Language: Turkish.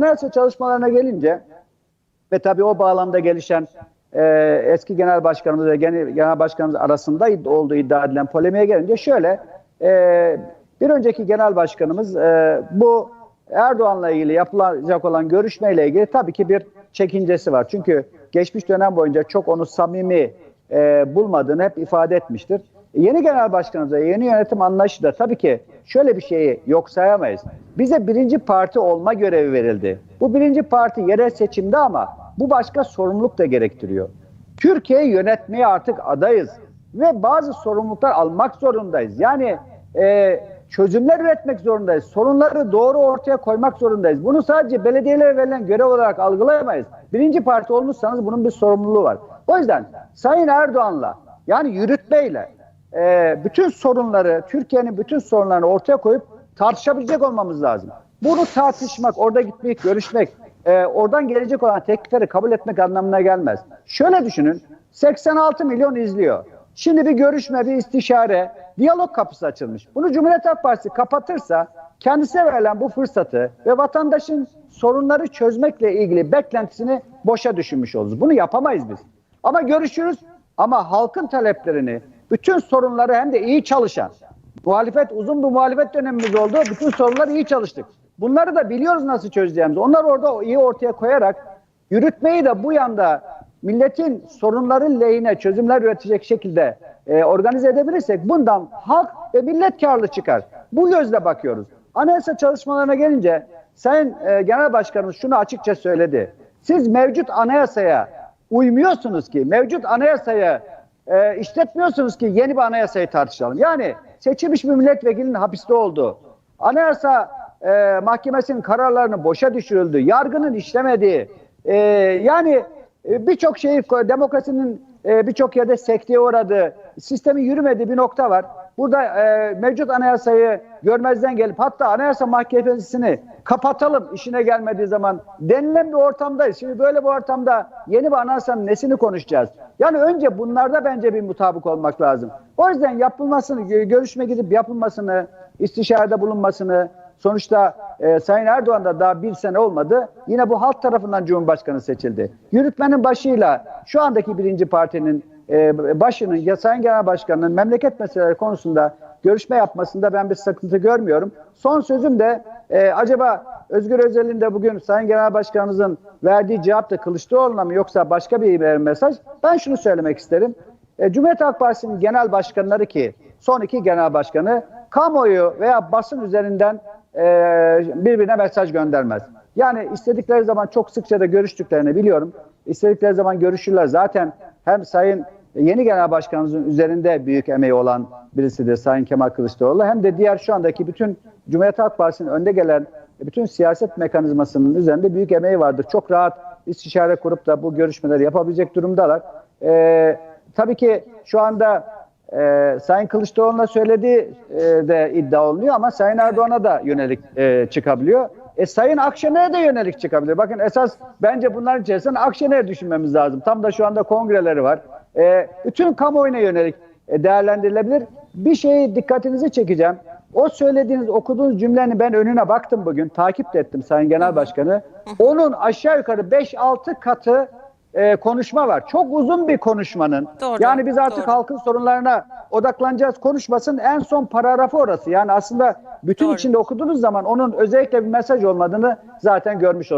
Anayasa çalışmalarına gelince ve tabii o bağlamda gelişen e, eski genel başkanımız ve genel, genel başkanımız arasında olduğu iddia edilen polemiğe gelince şöyle e, bir önceki genel başkanımız e, bu Erdoğan'la ilgili yapılacak olan görüşmeyle ilgili tabii ki bir çekincesi var. Çünkü geçmiş dönem boyunca çok onu samimi e, bulmadığını hep ifade etmiştir. Yeni genel başkanımıza, yeni yönetim anlayışı da tabii ki şöyle bir şeyi yok sayamayız. Bize birinci parti olma görevi verildi. Bu birinci parti yerel seçimde ama bu başka sorumluluk da gerektiriyor. Türkiye'yi yönetmeye artık adayız ve bazı sorumluluklar almak zorundayız. Yani e, çözümler üretmek zorundayız. Sorunları doğru ortaya koymak zorundayız. Bunu sadece belediyelere verilen görev olarak algılayamayız. Birinci parti olmuşsanız bunun bir sorumluluğu var. O yüzden Sayın Erdoğan'la yani yürütmeyle e, bütün sorunları, Türkiye'nin bütün sorunlarını ortaya koyup tartışabilecek olmamız lazım. Bunu tartışmak, orada gitmek, görüşmek, e, oradan gelecek olan teklifleri kabul etmek anlamına gelmez. Şöyle düşünün, 86 milyon izliyor. Şimdi bir görüşme, bir istişare, diyalog kapısı açılmış. Bunu Cumhuriyet Halk Partisi kapatırsa kendisine verilen bu fırsatı ve vatandaşın sorunları çözmekle ilgili beklentisini boşa düşünmüş oluruz. Bunu yapamayız biz. Ama görüşürüz ama halkın taleplerini, bütün sorunları hem de iyi çalışan, muhalefet uzun bir muhalefet dönemimiz oldu. Bütün sorunları iyi çalıştık. Bunları da biliyoruz nasıl çözeceğimizi. Onlar orada iyi ortaya koyarak yürütmeyi de bu yanda milletin sorunları lehine çözümler üretecek şekilde e, organize edebilirsek bundan halk ve millet karlı çıkar. Bu gözle bakıyoruz. Anayasa çalışmalarına gelince Sayın e, Genel Başkanımız şunu açıkça söyledi. Siz mevcut anayasaya uymuyorsunuz ki, mevcut anayasaya e, işletmiyorsunuz ki yeni bir anayasayı tartışalım. Yani seçilmiş bir milletvekilinin hapiste olduğu, anayasa e, mahkemesinin kararlarını boşa düşürüldü, yargının işlemediği, e, yani e, birçok şey, demokrasinin e, birçok yerde sekteye uğradığı, sistemin yürümediği bir nokta var. Burada e, mevcut anayasayı görmezden gelip hatta anayasa mahkemesini kapatalım işine gelmediği zaman denilen bir ortamdayız. Şimdi böyle bir ortamda yeni bir anayasanın nesini konuşacağız? Yani önce bunlarda bence bir mutabık olmak lazım. O yüzden yapılmasını, gö- görüşme gidip yapılmasını, istişarede bulunmasını, sonuçta e, Sayın Erdoğan da daha bir sene olmadı. Yine bu halk tarafından Cumhurbaşkanı seçildi. Yürütmenin başıyla şu andaki birinci partinin e, başının Sayın Genel Başkanı'nın memleket meseleleri konusunda görüşme yapmasında ben bir sıkıntı görmüyorum. Son sözüm de e, acaba Özgür Özel'in de bugün Sayın Genel Başkanımızın verdiği cevap da Kılıçdaroğlu'na mı yoksa başka bir mesaj? Ben şunu söylemek isterim. E, Cumhuriyet Halk Partisi'nin genel başkanları ki son iki genel başkanı kamuoyu veya basın üzerinden e, birbirine mesaj göndermez. Yani istedikleri zaman çok sıkça da görüştüklerini biliyorum. İstedikleri zaman görüşürler. Zaten hem Sayın yeni genel başkanımızın üzerinde büyük emeği olan birisidir Sayın Kemal Kılıçdaroğlu. Hem de diğer şu andaki bütün Cumhuriyet Halk Partisi'nin önde gelen bütün siyaset mekanizmasının üzerinde büyük emeği vardır. Çok rahat istişare kurup da bu görüşmeleri yapabilecek durumdalar. Ee, tabii ki şu anda e, Sayın Kılıçdaroğlu'na söylediği e, de iddia olunuyor ama Sayın Erdoğan'a da yönelik e, çıkabiliyor. E, Sayın Akşener'e de yönelik çıkabilir. Bakın esas bence bunların içerisinde Akşener'i düşünmemiz lazım. Tam da şu anda kongreleri var. E, bütün kamuoyuna yönelik e, değerlendirilebilir. Bir şeyi dikkatinizi çekeceğim. O söylediğiniz, okuduğunuz cümlenin ben önüne baktım bugün. Takip de ettim Sayın Genel Başkanı. Onun aşağı yukarı 5-6 katı e, konuşma var. Çok uzun bir konuşmanın. Doğru, yani biz artık doğru. halkın sorunlarına odaklanacağız konuşmasın en son paragrafı orası. Yani aslında bütün Doğru. içinde okuduğunuz zaman onun özellikle bir mesaj olmadığını zaten görmüş olursunuz.